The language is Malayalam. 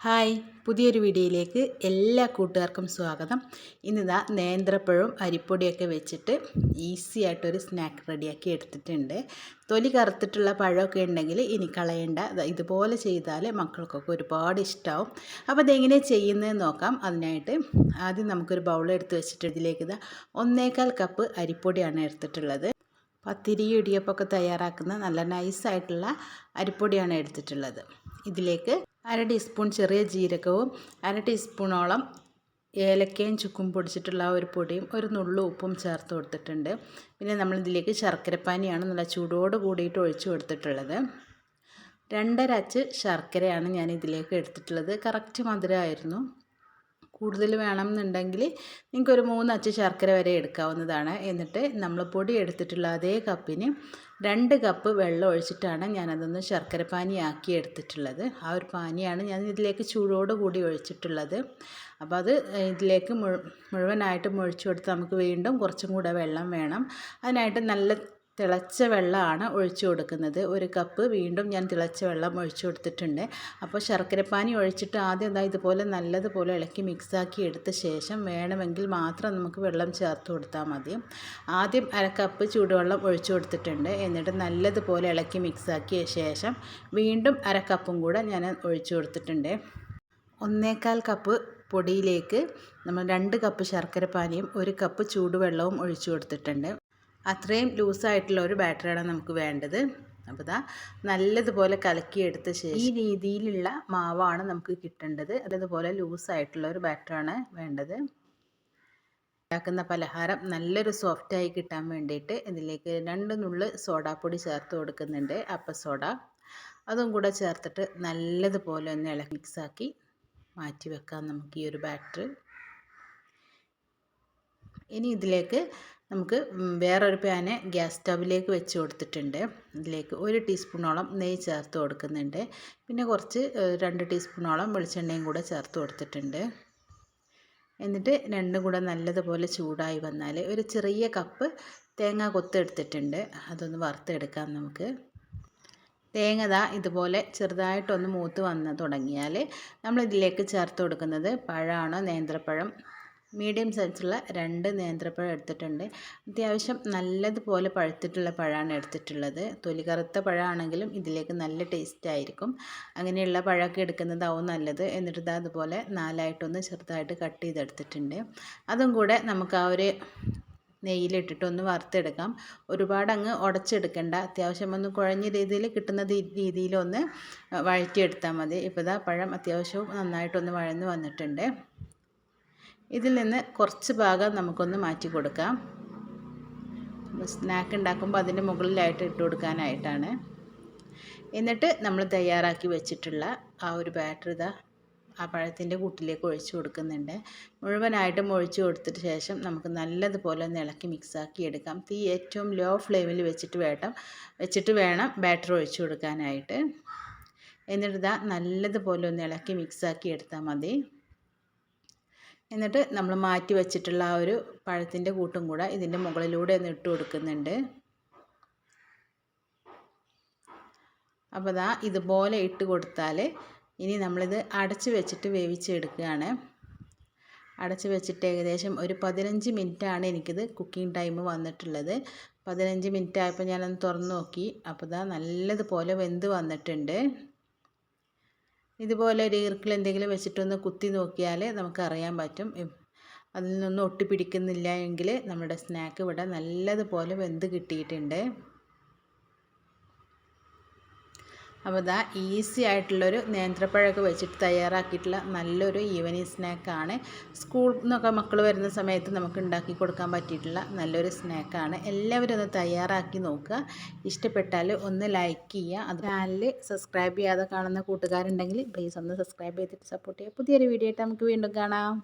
ഹായ് പുതിയൊരു വീഡിയോയിലേക്ക് എല്ലാ കൂട്ടുകാർക്കും സ്വാഗതം. ഇന്നിതാ നേന്ത്രപ്പഴവും അരിപ്പൊടിയൊക്കെ വെച്ചിട്ട് ഈസി ആയിട്ടൊരു സ്നാക്ക് റെഡിയാക്കി എടുത്തിട്ടുണ്ട്. തൊലി കറുത്തിട്ടുള്ള പഴമൊക്കെ ഉണ്ടെങ്കിൽ ഇനി കളയേണ്ട. ഇതുപോലെ ചെയ്താൽ മക്കൾക്കൊക്കെ ഒരുപാട് ഇഷ്ടമാവും അപ്പോൾ അതെങ്ങനെ ചെയ്യുന്നതെന്ന് നോക്കാം. അതിനായിട്ട് ആദ്യം നമുക്കൊരു ബൗൾ എടുത്ത് വെച്ചിട്ട് ഇതിലേക്ക് ഇതാ ഒന്നേകാൽ കപ്പ് അരിപ്പൊടിയാണ് എടുത്തിട്ടുള്ളത്. പത്തിരി ഇടിയപ്പമൊക്കെ തയ്യാറാക്കുന്ന നല്ല നൈസായിട്ടുള്ള അരിപ്പൊടിയാണ് എടുത്തിട്ടുള്ളത്. ഇതിലേക്ക് അര ടീസ്പൂൺ ചെറിയ ജീരകവും അര ടീസ്പൂണോളം ഏലക്കയും ചുക്കും പൊടിച്ചിട്ടുള്ള ഒരു പൊടിയും ഒരു നുള്ളു ഉപ്പും ചേർത്ത് കൊടുത്തിട്ടുണ്ട്. പിന്നെ നമ്മൾ ഇതിലേക്ക് ശർക്കരപ്പാനിയാണ് നല്ല ചൂടോട് കൂടിയിട്ട് ഒഴിച്ചു കൊടുത്തിട്ടുള്ളത്. രണ്ടര അച്ച് ശർക്കരയാണ് ഞാൻ ഇതിലേക്ക് എടുത്തിട്ടുള്ളത്. കറക്റ്റ് മധുരമായിരുന്നു കൂടുതൽ വേണമെന്നുണ്ടെങ്കിൽ നിങ്ങൾക്കൊരു മൂന്ന് അച്ച് ശർക്കര വരെ എടുക്കാവുന്നതാണ്. എന്നിട്ട് നമ്മൾ പൊടി എടുത്തിട്ടുള്ള അതേ കപ്പിന് രണ്ട് കപ്പ് വെള്ളം ഒഴിച്ചിട്ടാണ് ഞാനതൊന്ന് ശർക്കര പാനിയാക്കി എടുത്തിട്ടുള്ളത്. ആ ഒരു പാനിയാണ് ഞാൻ ഇതിലേക്ക് ചൂടോട് കൂടി ഒഴിച്ചിട്ടുള്ളത്. അപ്പോൾ അത് ഇതിലേക്ക് മുഴുവനായിട്ട് ഒഴിച്ചു കൊടുത്ത് നമുക്ക് വീണ്ടും കുറച്ചും കൂടെ വെള്ളം വേണം. അതിനായിട്ട് നല്ല തിളച്ച വെള്ളമാണ് ഒഴിച്ചു കൊടുക്കുന്നത്. ഒരു കപ്പ് വീണ്ടും ഞാൻ തിളച്ച വെള്ളം ഒഴിച്ചു കൊടുത്തിട്ടുണ്ട്. അപ്പോൾ ശർക്കരപ്പാനി ഒഴിച്ചിട്ട് ആദ്യം എന്താ ഇതുപോലെ നല്ലതുപോലെ ഇളക്കി മിക്സാക്കി എടുത്ത ശേഷം വേണമെങ്കിൽ മാത്രം നമുക്ക് വെള്ളം ചേർത്ത് കൊടുത്താൽ മതി. ആദ്യം അര കപ്പ് ചൂടുവെള്ളം ഒഴിച്ചു കൊടുത്തിട്ടുണ്ട്. എന്നിട്ട് നല്ലതുപോലെ ഇളക്കി മിക്സാക്കിയ ശേഷം വീണ്ടും അര കപ്പും കൂടെ ഞാൻ ഒഴിച്ചു കൊടുത്തിട്ടുണ്ട്. ഒന്നേകാൽ കപ്പ് പൊടിയിലേക്ക് നമ്മൾ രണ്ട് കപ്പ് ശർക്കരപ്പാനിയും ഒരു കപ്പ് ചൂടുവെള്ളവും ഒഴിച്ചു കൊടുത്തിട്ടുണ്ട്. അത്രയും ലൂസായിട്ടുള്ള ഒരു ബാറ്ററിയാണ് നമുക്ക് വേണ്ടത്. അപ്പോൾ ഇതാ നല്ലതുപോലെ കലക്കിയെടുത്ത ശേഷം ഈ രീതിയിലുള്ള മാവാണ് നമുക്ക് കിട്ടേണ്ടത്. അതേപോലെ ലൂസായിട്ടുള്ള ഒരു ബാറ്ററാണ് വേണ്ടത്. ഉണ്ടാക്കുന്ന പലഹാരം നല്ലൊരു സോഫ്റ്റായി കിട്ടാൻ വേണ്ടിയിട്ട് ഇതിലേക്ക് രണ്ട് നുള്ള് സോഡാപ്പൊടി ചേർത്ത് കൊടുക്കുന്നുണ്ട്. അപ്പ സോഡ. അതും കൂടെ ചേർത്തിട്ട് നല്ലതുപോലെ ഒന്ന് ഇളക്കി മിക്സാക്കി മാറ്റി വെക്കാം നമുക്ക് ഈ ഒരു ബാറ്റർ. ഇനി ഇതിലേക്ക് നമുക്ക് വേറൊരു പാന് ഗ്യാസ് സ്റ്റവിലേക്ക് വെച്ച് കൊടുത്തിട്ടുണ്ട്. ഇതിലേക്ക് ഒരു ടീസ്പൂണോളം നെയ്യ് ചേർത്ത് കൊടുക്കുന്നുണ്ട്. പിന്നെ കുറച്ച് രണ്ട് ടീസ്പൂണോളം വെളിച്ചെണ്ണയും കൂടെ ചേർത്ത് കൊടുത്തിട്ടുണ്ട്. എന്നിട്ട് രണ്ടും കൂടെ നല്ലതുപോലെ ചൂടായി വന്നാൽ ഒരു ചെറിയ കപ്പ് തേങ്ങ കൊത്തെടുത്തിട്ടുണ്ട് അതൊന്ന് വറുത്തെടുക്കാം നമുക്ക്. തേങ്ങ ദാ ഇതുപോലെ ചെറുതായിട്ടൊന്ന് മൂത്ത് വന്ന് തുടങ്ങിയാൽ നമ്മൾ ഇതിലേക്ക് ചേർത്ത് കൊടുക്കുന്നത് പഴമാണ് നേന്ത്രപ്പഴം മീഡിയം സൈസുള്ള രണ്ട് നേന്ത്രപ്പഴം എടുത്തിട്ടുണ്ട്. അത്യാവശ്യം നല്ലതുപോലെ പഴുത്തിട്ടുള്ള പഴമാണ് എടുത്തിട്ടുള്ളത്. തൊലി കറുത്ത പഴമാണെങ്കിലും ഇതിലേക്ക് നല്ല ടേസ്റ്റ് ആയിരിക്കും. അങ്ങനെയുള്ള പഴമൊക്കെ എടുക്കുന്നതാവും നല്ലത്. എന്നിട്ട് അതുപോലെ നാലായിട്ടൊന്ന് ചെറുതായിട്ട് കട്ട് ചെയ്തെടുത്തിട്ടുണ്ട്. അതും കൂടെ നമുക്ക് ആ ഒരു നെയ്യിലിട്ടിട്ട് ഒന്ന് വറുത്തെടുക്കാം. ഒരുപാട് അങ്ങ് ഉടച്ചെടുക്കണ്ട. അത്യാവശ്യം ഒന്ന് കുഴഞ്ഞ രീതിയിൽ കിട്ടുന്ന രീതിയിലൊന്ന് വഴറ്റിയെടുത്താൽ മതി. ഇപ്പോൾ ഇതാ പഴം അത്യാവശ്യവും നന്നായിട്ടൊന്ന് വഴന്ന് വന്നിട്ടുണ്ട്. ഇതിൽ നിന്ന് കുറച്ച് ഭാഗം നമുക്കൊന്ന് മാറ്റി കൊടുക്കാം. സ്നാക്ക് ഉണ്ടാക്കുമ്പോൾ അതിന്റെ മുകളിലായിട്ട് ഇട്ട് കൊടുക്കാനായിട്ടാണ്. എന്നിട്ട് നമ്മൾ തയ്യാറാക്കി വെച്ചിട്ടുള്ള ആ ഒരു ബാറ്റർ ഇതാ ആ പഴത്തിന്റെ കൂട്ടിലേക്ക് ഒഴിച്ചു കൊടുക്കുന്നുണ്ട്. മുഴുവനായിട്ടും ഒഴിച്ചു കൊടുത്തിട്ട് ശേഷം നമുക്ക് നല്ലതുപോലെ ഒന്ന് ഇളക്കി മിക്സാക്കി എടുക്കാം. തീ ഏറ്റവും ലോ ഫ്ലെയിമിൽ വെച്ചിട്ട് വേണം വെച്ചിട്ട് വേണം ബാറ്റർ ഒഴിച്ചു കൊടുക്കാനായിട്ട്. എന്നിട്ട് ഇതാ നല്ലതുപോലെ ഒന്ന് ഇളക്കി മിക്സാക്കി എടുത്താൽ മതി. എന്നിട്ട് നമ്മൾ മാറ്റി വെച്ചിട്ടുള്ള ആ ഒരു പഴത്തിന്റെ കൂട്ടും കൂടെ ഇതിന്റെ മുകളിലൂടെ ഒന്ന് ഇട്ട് കൊടുക്കുന്നുണ്ട്. അപ്പോൾ ദാ ഇതുപോലെ ഇട്ട് കൊടുത്താൽ ഇനി നമ്മളിത് അടച്ച് വെച്ചിട്ട് വേവിച്ചെടുക്കുകയാണ്. അടച്ച് വെച്ചിട്ട് ഏകദേശം ഒരു പതിനഞ്ച് മിനിറ്റാണ് എനിക്കിത് കുക്കിംഗ് ടൈം വന്നിട്ടുള്ളത്. പതിനഞ്ച് മിനിറ്റ് ആയപ്പോൾ ഞാനൊന്ന് തുറന്ന് നോക്കി. അപ്പോൾ ഇതാ നല്ലതുപോലെ വെന്ത് വന്നിട്ടുണ്ട്. ഇതുപോലെ ഒരു ഈർക്കിൽ എന്തെങ്കിലും വെച്ചിട്ടൊന്ന് കുത്തി നോക്കിയാൽ നമുക്കറിയാൻ പറ്റും. അതിൽ നിന്നൊന്നും ഒട്ടിപ്പിടിക്കുന്നില്ല എങ്കിൽ നമ്മുടെ സ്നാക്ക് ഇവിടെ നല്ലതുപോലെ വെന്ത് കിട്ടിയിട്ടുണ്ട്. അപ്പോൾ ഇതാ ഈസി ആയിട്ടുള്ളൊരു നേന്ത്രപ്പഴമൊക്കെ വെച്ചിട്ട് തയ്യാറാക്കിയിട്ടുള്ള നല്ലൊരു ഈവനിങ് സ്നാക്കാണ്. സ്കൂൾ നിന്നൊക്കെ മക്കൾ വരുന്ന സമയത്ത് നമുക്ക് ഉണ്ടാക്കി കൊടുക്കാൻ പറ്റിയിട്ടുള്ള നല്ലൊരു സ്നാക്കാണ്. എല്ലാവരും ഒന്ന് തയ്യാറാക്കി നോക്കുക. ഇഷ്ടപ്പെട്ടാൽ ഒന്ന് ലൈക്ക് ചെയ്യുക. അത് ചാനൽ സബ്സ്ക്രൈബ് ചെയ്യാതെ കാണുന്ന കൂട്ടുകാരുണ്ടെങ്കിൽ പ്ലീസ് ഒന്ന് സബ്സ്ക്രൈബ് ചെയ്തിട്ട് സപ്പോർട്ട് ചെയ്യുക. പുതിയൊരു വീഡിയോ ആയിട്ട് നമുക്ക് വീണ്ടും കാണാം.